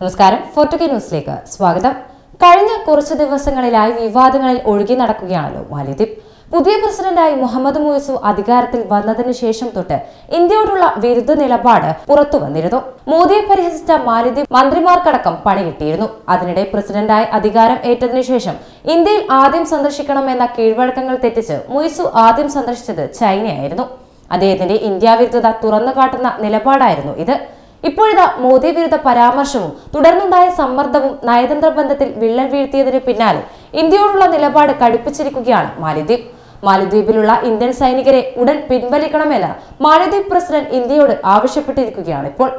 നമസ്കാരം. ഫോർട്ടുകെ ന്യൂസിലേക്ക് സ്വാഗതം. കഴിഞ്ഞ കുറച്ച് ദിവസങ്ങളിലായി വിവാദങ്ങളിൽ ഒഴുകി നടക്കുകയാണല്ലോ മാലിദ്വീപ്. പുതിയ പ്രസിഡന്റായി മുഹമ്മദ് മുയസു അധികാരത്തിൽ വന്നതിനു ശേഷം തൊട്ട് ഇന്ത്യയോടുള്ള വിരുദ്ധ നിലപാട് പുറത്തു വന്നിരുന്നു. മോദിയെ പരിഹസിച്ച മാലിദ്വീപ് മന്ത്രിമാർക്കടക്കം പണി കിട്ടിയിരുന്നു. അതിനിടെ പ്രസിഡന്റായി അധികാരം ഏറ്റതിനു ശേഷം ഇന്ത്യയിൽ ആദ്യം സന്ദർശിക്കണമെന്ന കീഴ്വഴക്കങ്ങൾ തെറ്റിച്ച് മുയസു ആദ്യം സന്ദർശിച്ചത് ചൈനയായിരുന്നു. അദ്ദേഹത്തിന്റെ ഇന്ത്യ വിരുദ്ധത തുറന്നു കാട്ടുന്ന നിലപാടായിരുന്നു ഇത്. ഇപ്പോഴിതാ മോദി വിരുദ്ധ പരാമർശവും തുടർന്നുണ്ടായ സമ്മർദ്ദവും നയതന്ത്ര ബന്ധത്തിൽ വിള്ളൽ വീഴ്ത്തിയതിന് പിന്നാലെ ഇന്ത്യയോടുള്ള നിലപാട് കടുപ്പിച്ചിരിക്കുകയാണ് മാലിദ്വീപ്. മാലിദ്വീപിലുള്ള ഇന്ത്യൻ സൈനികരെ ഉടൻ പിൻവലിക്കണമെന്ന് മാലിദ്വീപ് പ്രസിഡന്റ് ഇന്ത്യയോട് ആവശ്യപ്പെട്ടിരിക്കുകയാണ് ഇപ്പോൾ.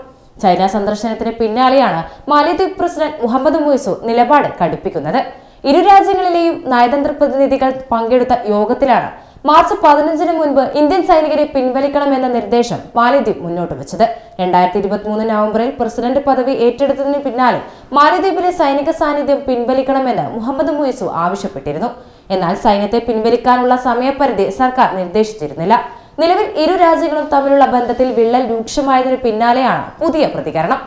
ചൈന സന്ദർശനത്തിന് പിന്നാലെയാണ് മാലിദ്വീപ് പ്രസിഡന്റ് മുഹമ്മദ് മുയ്സു നിലപാട് കടുപ്പിക്കുന്നത്. ഇരു രാജ്യങ്ങളിലെയും നയതന്ത്ര പ്രതിനിധികൾ പങ്കെടുത്ത യോഗത്തിലാണ് മാർച്ച് പതിനഞ്ചിന് മുൻപ് ഇന്ത്യൻ സൈനികരെ പിൻവലിക്കണമെന്ന നിർദ്ദേശം മാലിദ്വീപ് മുന്നോട്ട് വെച്ചത്. രണ്ടായിരത്തി ഇരുപത്തിമൂന്ന് നവംബറിൽ പ്രസിഡന്റ് പദവി ഏറ്റെടുത്തതിന് പിന്നാലെ മാലിദ്വീപിലെ സൈനിക സാന്നിധ്യം പിൻവലിക്കണമെന്ന് മുഹമ്മദ് മുയിസു ആവശ്യപ്പെട്ടിരുന്നു. എന്നാൽ സൈന്യത്തെ പിൻവലിക്കാനുള്ള സമയപരിധി സർക്കാർ നിർദ്ദേശിച്ചിരുന്നില്ല. നിലവിൽ ഇരു രാജ്യങ്ങളും തമ്മിലുള്ള ബന്ധത്തിൽ വിള്ളൽ രൂക്ഷമായതിനു പിന്നാലെയാണ് പുതിയ പ്രതികരണം.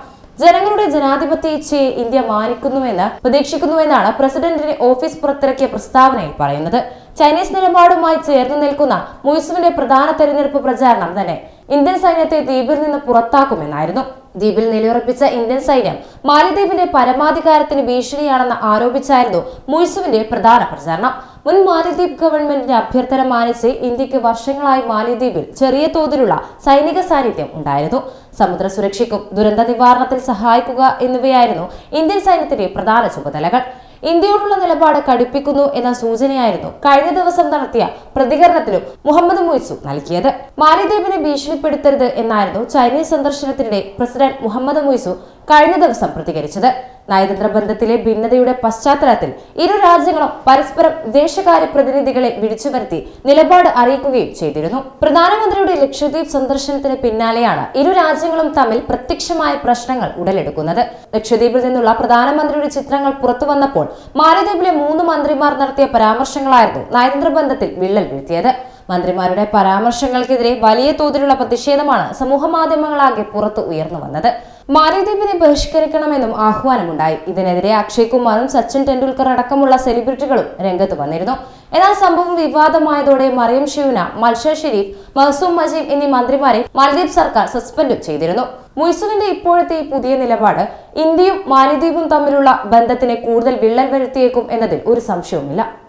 ജനങ്ങളുടെ ജനാധിപത്യ ഇച്ഛയെ ഇന്ത്യ മാനിക്കുന്നുവെന്ന് പ്രതീക്ഷിക്കുന്നുവെന്നാണ് പ്രസിഡന്റിന്റെ ഓഫീസ് പുറത്തിറക്കിയ പ്രസ്താവനയിൽ പറയുന്നത്. ചൈനീസ് നിലപാടുമായി ചേർന്ന് നിൽക്കുന്ന മുയ്സുവിന്റെ പ്രധാന തെരഞ്ഞെടുപ്പ് പ്രചാരണം തന്നെ ഇന്ത്യൻ സൈന്യത്തെ ദ്വീപിൽ നിന്ന് പുറത്താക്കുമെന്നായിരുന്നു. ദ്വീപിൽ നിലയുറപ്പിച്ച ഇന്ത്യൻ സൈന്യം മാലിദ്വീപിന്റെ പരമാധികാരത്തിന് ഭീഷണിയാണെന്ന് ആരോപിച്ചായിരുന്നു മുയ്സുവിന്റെ പ്രധാന പ്രചാരണം. മുൻ മാലിദ്വീപ് ഗവൺമെന്റിന്റെ അഭ്യർത്ഥന മാനിച്ച് ഇന്ത്യയ്ക്ക് വർഷങ്ങളായി മാലിദ്വീപിൽ ചെറിയ തോതിലുള്ള സൈനിക സാന്നിധ്യം ഉണ്ടായിരുന്നു. സമുദ്ര സുരക്ഷയ്ക്കും ദുരന്ത നിവാരണത്തിൽ സഹായിക്കുക എന്നിവയായിരുന്നു ഇന്ത്യൻ സൈന്യത്തിന്റെ പ്രധാന ചുമതലകൾ. ഇന്ത്യയോടുള്ള നിലപാട് കടുപ്പിക്കുന്നു എന്ന സൂചനയായിരുന്നു കഴിഞ്ഞ ദിവസം നടത്തിയ പ്രതികരണത്തിലും മുഹമ്മദ് മുയ്സു നൽകിയത്. മാലിദ്വീപിനെ ഭീഷണിപ്പെടുത്തരുത് എന്നായിരുന്നു ചൈനീസ് സന്ദർശനത്തിനിടെ പ്രസിഡന്റ് മുഹമ്മദ് മുയ്സു കഴിഞ്ഞ ദിവസം പ്രതികരിച്ചത്. നയതന്ത്ര ബന്ധത്തിലെ ഭിന്നതയുടെ പശ്ചാത്തലത്തിൽ ഇരു രാജ്യങ്ങളും പരസ്പരം വിദേശകാര്യ പ്രതിനിധികളെ വിളിച്ചു വരുത്തി നിലപാട് അറിയിക്കുകയും ചെയ്തിരുന്നു. പ്രധാനമന്ത്രിയുടെ ലക്ഷദ്വീപ് സന്ദർശനത്തിന് പിന്നാലെയാണ് ഇരു രാജ്യങ്ങളും തമ്മിൽ പ്രത്യക്ഷമായ പ്രശ്നങ്ങൾ ഉടലെടുക്കുന്നത്. ലക്ഷദ്വീപിൽ നിന്നുള്ള പ്രധാനമന്ത്രിയുടെ ചിത്രങ്ങൾ പുറത്തു വന്നപ്പോൾ മാലദ്വീപിലെ മൂന്ന് മന്ത്രിമാർ നടത്തിയ പരാമർശങ്ങളായിരുന്നു നയതന്ത്ര ബന്ധത്തിൽ വിള്ളൽ വീഴ്ത്തിയത്. മന്ത്രിമാരുടെ പരാമർശങ്ങൾക്കെതിരെ വലിയ തോതിലുള്ള പ്രതിഷേധമാണ് സമൂഹ മാധ്യമങ്ങളാകെ പുറത്തു ഉയർന്നു വന്നത്. മാലിദ്വീപിനെ ബഹിഷ്കരിക്കണമെന്നും ആഹ്വാനമുണ്ടായി. ഇതിനെതിരെ അക്ഷയ് കുമാറും സച്ചിൻ ടെണ്ടുൽക്കർ അടക്കമുള്ള സെലിബ്രിറ്റികളും രംഗത്ത് വന്നിരുന്നു. എന്നാൽ സംഭവം വിവാദമായതോടെ മറിയം ഷിവന മത്സർ ഷെരീഫ് മഹസൂം മജീബ് എന്നീ മന്ത്രിമാരെ മാലദ്വീപ് സർക്കാർ സസ്പെൻഡും ചെയ്തിരുന്നു. മുയ്സുവിന്റെ ഇപ്പോഴത്തെ ഈ പുതിയ നിലപാട് ഇന്ത്യയും മാലിദ്വീപും തമ്മിലുള്ള ബന്ധത്തിന് കൂടുതൽ വിള്ളൽ വരുത്തിയേക്കും എന്നതിൽ ഒരു സംശയവുമില്ല.